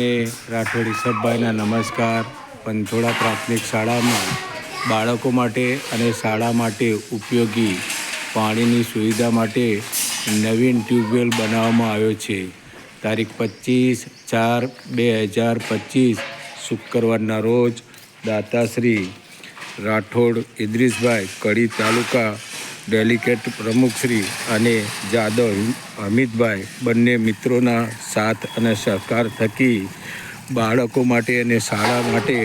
ને રાઠોડ ઈસબભાઈના નમસ્કાર પંથોડા પ્રાથમિક શાળામાં બાળકો માટે અને શાળા માટે ઉપયોગી પાણીની સુવિધા માટે નવીન ટ્યુબવેલ બનાવવામાં આવ્યો છે. તારીખ પચીસ ચાર બે હજાર પચીસ, શુક્રવારના રોજ દાતાશ્રી રાઠોડ ઇદ્રીસભાઈ કડી તાલુકા ડેલિકેટ પ્રમુખશ્રી અને જાદવ અમિતભાઈ બંને મિત્રોના સાથ અને સહકાર થકી બાળકો માટે અને શાળા માટે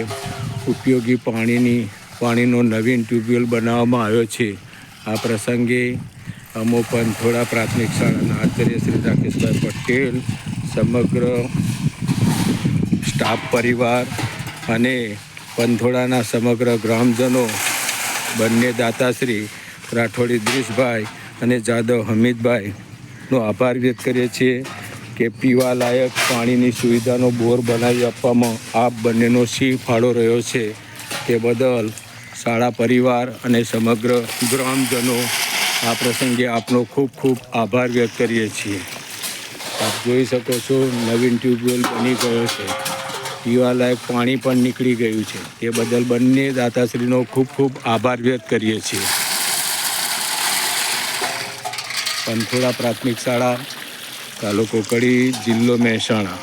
ઉપયોગી પાણીની, પાણીનો નવીન ટ્યુબવેલ બનાવવામાં આવ્યો છે. આ પ્રસંગે અમો પંથોડા પ્રાથમિક શાળાના આચાર્ય શ્રી રાકેશભાઈ પટેલ, સમગ્ર સ્ટાફ પરિવાર અને પંથોડાના સમગ્ર ગ્રામજનો, બંને દાતાશ્રી રાઠોડ ઇદ્રીસભાઈ અને જાદવ હમીદભાઈનો આભાર વ્યક્ત કરીએ છીએ કે પીવા લાયક પાણીની સુવિધાનો બોર બનાવી આપવામાં આપ બંનેનો સિંહ ફાળો રહ્યો છે તે બદલ શાળા પરિવાર અને સમગ્ર ગ્રામજનો આ પ્રસંગે આપનો ખૂબ ખૂબ આભાર વ્યક્ત કરીએ છીએ. આપ જોઈ શકો છો નવીન ટ્યુબવેલ બની ગયો છે. પીવાલાયક પાણી પણ નીકળી ગયું છે. તે બદલ બંને દાતાશ્રીનો ખૂબ ખૂબ આભાર વ્યક્ત કરીએ છીએ. પંથોડા પ્રાથમિક શાળા તાલુકો કડી જિલ્લો મહેસાણા.